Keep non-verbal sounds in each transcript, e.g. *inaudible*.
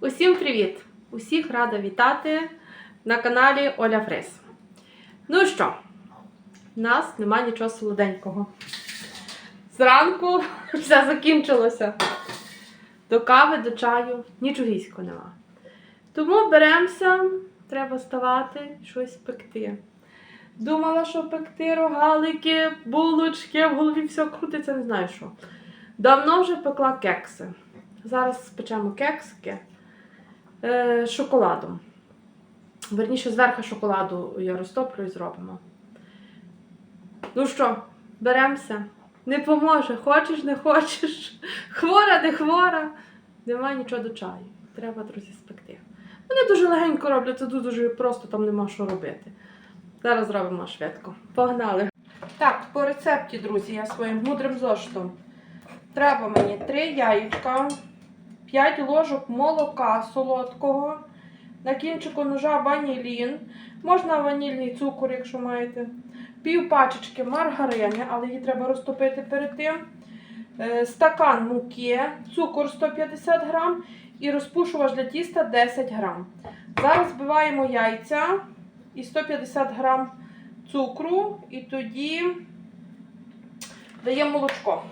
Усім привіт! Усіх рада вітати на каналі Оля Фрис. Ну що, в нас нема нічого солоденького. Зранку *laughs* все закінчилося. До кави, до чаю нічогісько нема. Тому беремося, треба ставати щось пекти. Думала, що пекти рогалики, булочки, в голові все крутиться, не знаю що. Давно вже пекла кекси. Зараз спечемо кексики шоколадом. Верніше, зверху шоколаду я розтоплю і зробимо. Ну що, беремося. Не поможе, хочеш, не хочеш. Хвора, не хвора. Нема нічого до чаю. Треба, друзі, спекти. Вони дуже легенько роблять, це дуже просто, там нема що робити. Зараз зробимо швидко. Погнали. Так, по рецепті, друзі, я своїм мудрим зоштом. Треба мені 3 яєчка, 5 ложок молока солодкого, на кінчику ножа ванілін, можна ванільний цукор, якщо маєте, пів пачечки маргарини, але її треба розтопити перед тим, е, стакан муки, цукор 150 грам і розпушувач для тіста 10 грам. Зараз збиваємо яйця і 150 грам цукру, і тоді даємо молочко.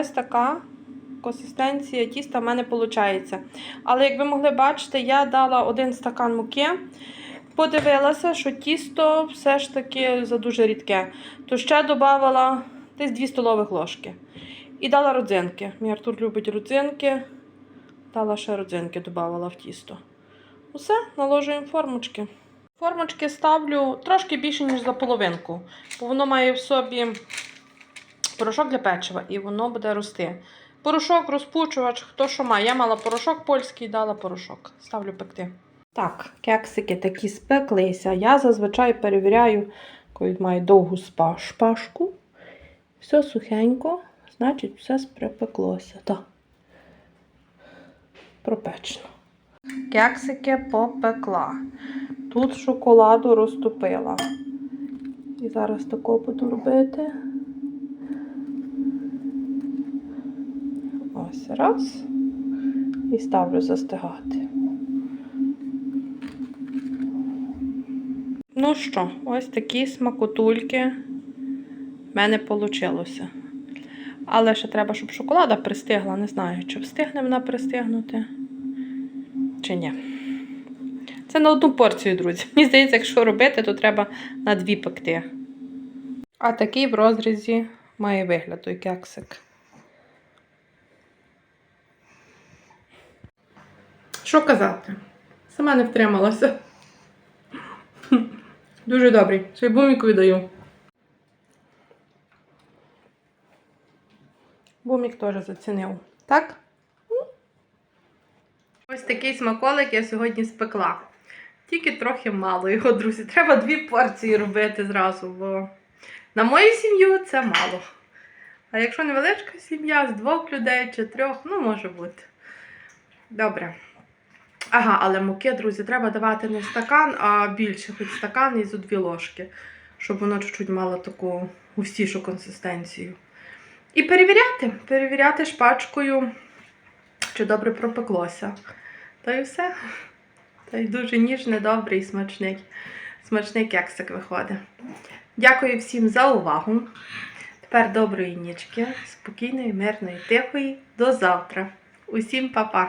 Ось така консистенція тіста в мене виходить. Але як ви могли бачити, я дала один стакан муки, подивилася, що тісто все ж таки за дуже рідке. То ще додала десь 2 столових ложки. І дала родзинки. Мій Артур любить родзинки. Дала ще родзинки, додавала в тісто. Усе, наложуємо формочки. Формочки ставлю трошки більше, ніж за половинку, бо воно має в собі порошок для печива, і воно буде рости. Порошок, розпучувач, хто що має. Я мала порошок польський, дала порошок. Ставлю пекти. Так, кексики такі спеклися. Я зазвичай перевіряю, коли маю довгу шпажку. Все сухенько, значить, все припеклося. Так. Пропечено. Кексики попекла. Тут шоколаду розтопила. І зараз тако буду робити. Ось раз. І ставлю застигати. Ну що, ось такі смакотульки в мене вийшло. Але ще треба, щоб шоколада пристигла. Не знаю, чи встигне вона пристигнути, чи ні. Це на одну порцію, друзі. *laughs* Мені здається, якщо робити, то треба на дві пекти. А такий в розрізі має вигляд той кексик. Що казати? Сама не втрималася. *laughs* Дуже добрий. Ще й буміку віддаю. Бумік теж зацінив. Так? Ось такий смаколик я сьогодні спекла. Тільки трохи мало його, друзі. Треба дві порції робити зразу, бо на мою сім'ю це мало. А якщо невеличка сім'я з двох людей чи трьох, ну може бути. Добре. Ага, але муки, друзі, треба давати не стакан, а більше, хоч стакан і зо дві ложки, щоб воно чуть-чуть мало таку густішу консистенцію. І перевіряти, перевіряти шпачкою, чи добре пропеклося. Та й все. Та й дуже ніжний, добрий, смачний. Смачний кексик виходить. Дякую всім за увагу. Тепер доброї нічки, спокійної, мирної, тихої. До завтра. Усім па-па!